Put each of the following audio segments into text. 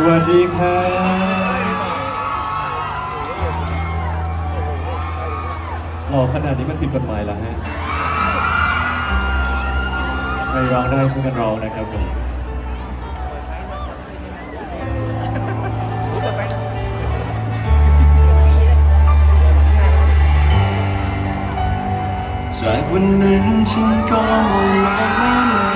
สวัสดีครับหล่อขนาดนี้มันผิดกฎหมายแล้วฮะ ใครร้องได้ช่วยกันร้องนะครับผมจากวันนั้นฉันก็มองโลกแล้ว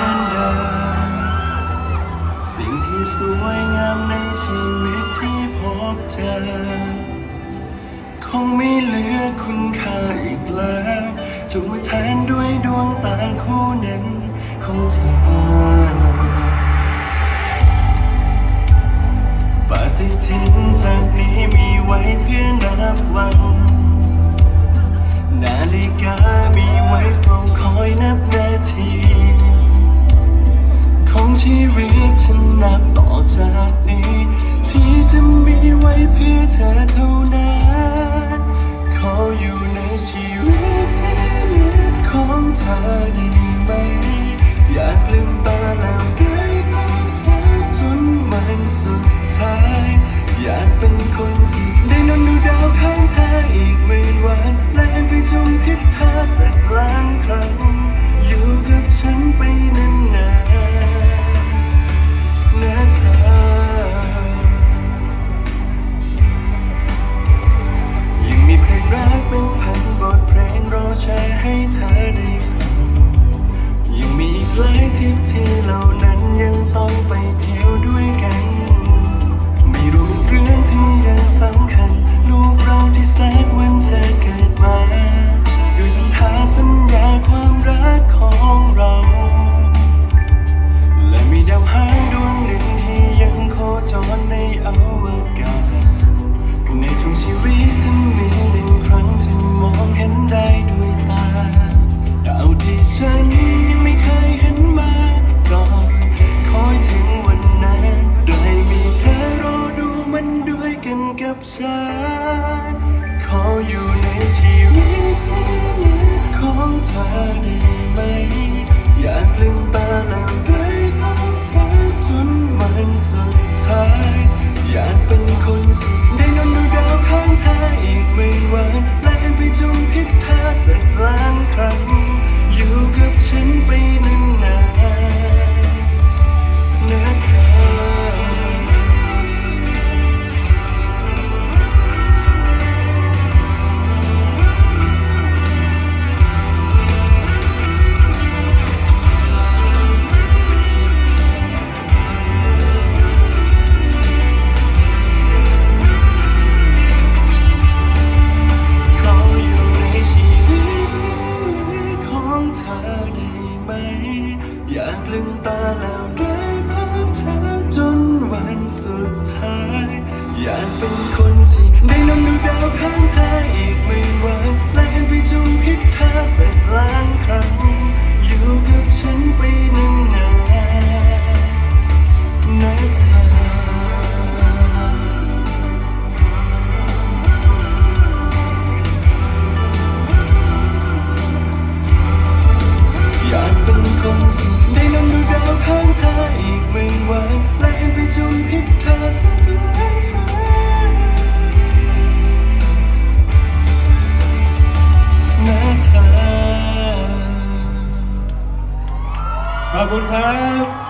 ที่สวยงามในชีวิตที่พบเจอ คงไม่เหลือคุณค่าอีกแล้วจงมาแทนด้วยดวงตาคู่นั้นของเธอ้งสุดท้าย อยากเป็นคนที่ได้นอนดูดาวข้างทางอีกไม่วันและไปจมพิษ 看太阳。 ขอบคุณครับ